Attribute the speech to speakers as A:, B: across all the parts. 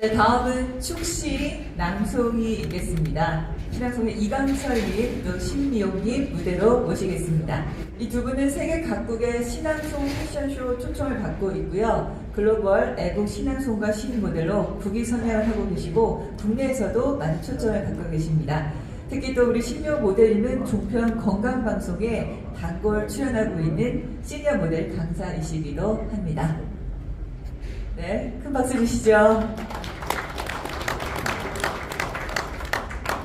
A: 네, 다음은 축시 낭송이 있겠습니다. 신앙송의 이강철님, 또 신미용님 무대로 모시겠습니다. 이 두 분은 세계 각국의 신앙송 패션쇼 초청을 받고 있고요. 글로벌 애국 신앙송가 신인 모델로 국위 선양을 하고 계시고 국내에서도 많은 초청을 받고 계십니다. 특히 또 우리 신미용 모델님은 종편 건강방송에 단골 출연하고 있는 시니어 모델 강사이시기도 합니다. 네, 큰 박수 주시죠.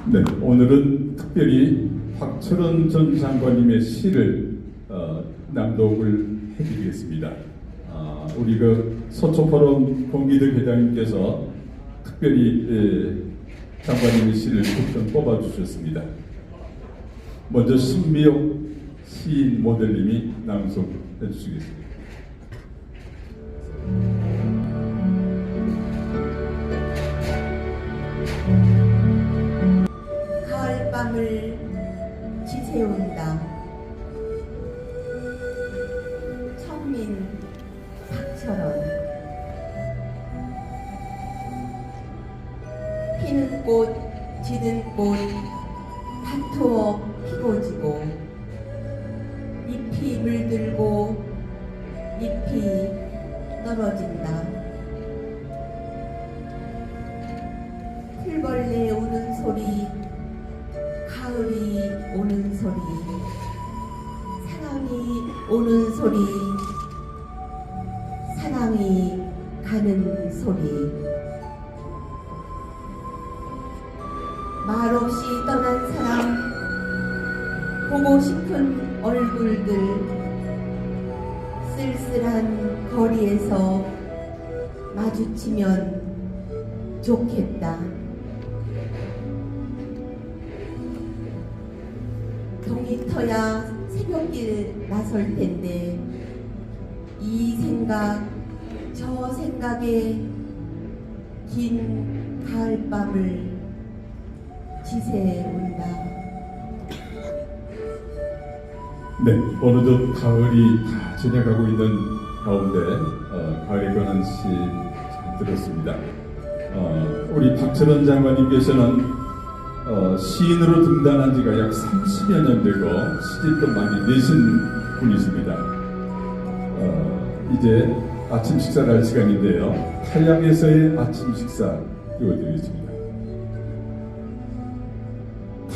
B: 네, 오늘은 특별히 박철원 전 장관님의 시를 어, 낭독을 해드리겠습니다. 아, 우리 그 서초포럼 공기들 회장님께서 특별히 예, 장관님의 시를 좀 뽑아주셨습니다. 먼저 신미옥 시인 모델님이 낭송해 주시겠습니다.
C: 박철원 피는 꽃 지는 꽃 다투어 피고 지고 잎이 물들고 잎이 떨어진다. 풀벌레 우는 소리 가을이 오는 소리 사랑이 오는 소리 사랑이 가는 소리 말없이 떠난 사람 보고 싶은 얼굴들 쓸쓸한 거리에서 마주치면 좋겠다. 동이 터야 새벽길 나설 텐데 이 생각 저 생각에 긴 가을밤을 지새운다.
B: 네, 어느덧 가을이 다 지나가고 있는 가운데 어, 가을에 관한 시 잘 들었습니다. 어, 우리 박철원 장관님께서는 어, 시인으로 등단한 지가 약 30여 년 되고 시집도 많이 내신 분이십니다. 어, 이제 아침 식사를 할 시간인데요. 타양에서의 아침 식사 띄워드리겠습니다.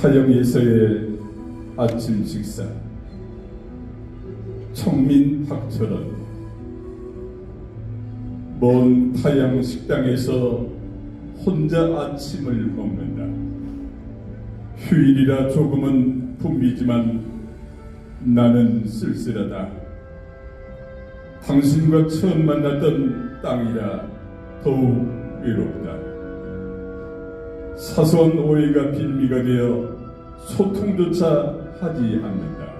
B: 타영에서의 아침 식사 청민 박철원 먼 타양 식당에서 혼자 아침을 먹는다 휴일이라 조금은 붐비지만 나는 쓸쓸하다 당신과 처음 만났던 땅이라 더욱 외롭다 사소한 오해가 빌미가 되어 소통조차 하지 않는다.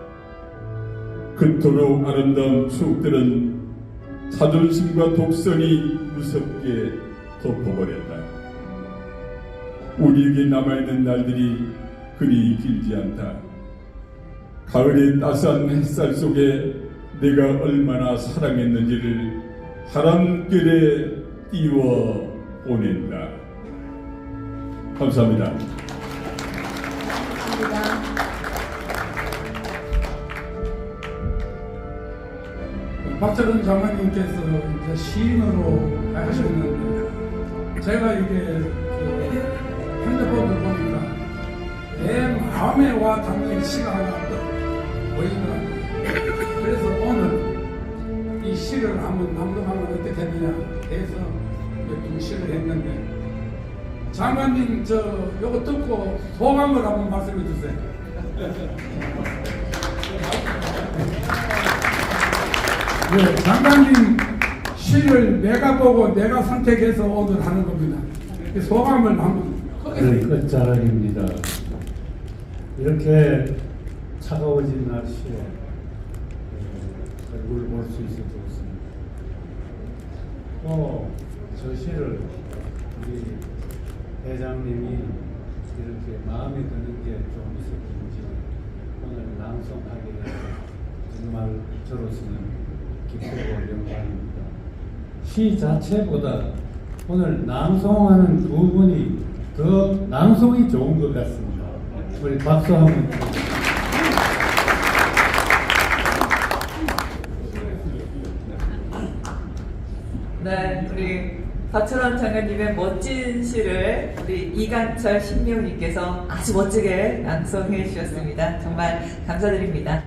B: 그토록 아름다운 추억들은 자존심과 독선이 무섭게 덮어버렸다. 우리에게 남아있는 날들이 그리 길지 않다. 가을의 따스한 햇살 속에 내가 얼마나 사랑했는지를 바람결에 띄워 보낸다. 감사합니다.
C: 감사합니다.
D: 박철원 장관님께서 이제 시인으로 하셨는데 제가 이게 그 핸드폰을 보니까 내 마음에 와 닿는 시가 하나 또 보이더라고요. 그래서 오늘 이 시를 한번 낭독하면 어떻겠느냐 해서 이두 시를 했는데 장관님 저 요거 듣고 소감을 한번 말씀해 주세요. 네, 장관님 시를 내가 보고 내가 선택해서 오늘 하는 겁니다. 그 소감을 한번
E: 네, 끝자락입니다. 이렇게 차가워진 날씨에 어, 얼굴 볼수 있어서 좋습니다. 또, 저 시를 우리 회장님이 이렇게 마음에 드는 게 좀 있었는지 오늘 낭송하게 정말 저로서는 기쁘고 영광입니다. 시 자체보다 오늘 낭송하는 두 분이 더 낭송이 좋은 것 같습니다. 우리 박수 한번 주세요.
A: 네, 우리 박철원 장관님의 멋진 시를 우리 이강철 신명님께서 아주 멋지게 낭송해 주셨습니다. 정말 감사드립니다.